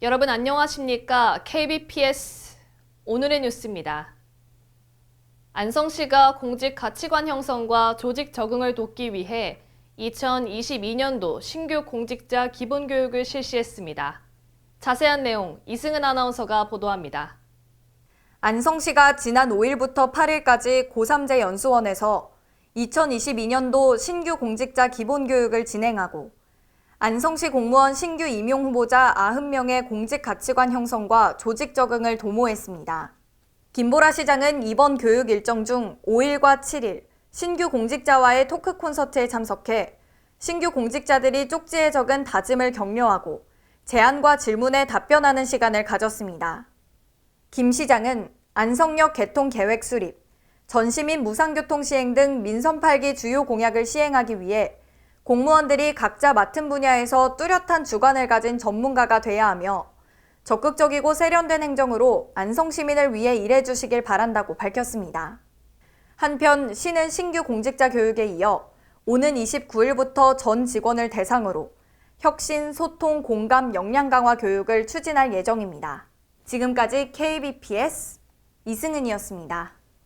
여러분 안녕하십니까? KBPS 오늘의 뉴스입니다. 안성시가 공직 가치관 형성과 조직 적응을 돕기 위해 2022년도 신규 공직자 기본교육을 실시했습니다. 자세한 내용 이승은 아나운서가 보도합니다. 안성시가 지난 5일부터 8일까지 고3제 연수원에서 2022년도 신규 공직자 기본교육을 진행하고 안성시 공무원 신규 임용 후보자 90명의 공직 가치관 형성과 조직 적응을 도모했습니다. 김보라 시장은 이번 교육 일정 중 5일과 7일 신규 공직자와의 토크 콘서트에 참석해 신규 공직자들이 쪽지에 적은 다짐을 격려하고 제안과 질문에 답변하는 시간을 가졌습니다. 김 시장은 안성역 개통 계획 수립, 전시민 무상교통 시행 등 민선 8기 주요 공약을 시행하기 위해 공무원들이 각자 맡은 분야에서 뚜렷한 주관을 가진 전문가가 돼야 하며 적극적이고 세련된 행정으로 안성 시민을 위해 일해 주시길 바란다고 밝혔습니다. 한편 시는 신규 공직자 교육에 이어 오는 29일부터 전 직원을 대상으로 혁신, 소통, 공감, 역량 강화 교육을 추진할 예정입니다. 지금까지 KBPS 이승은이었습니다.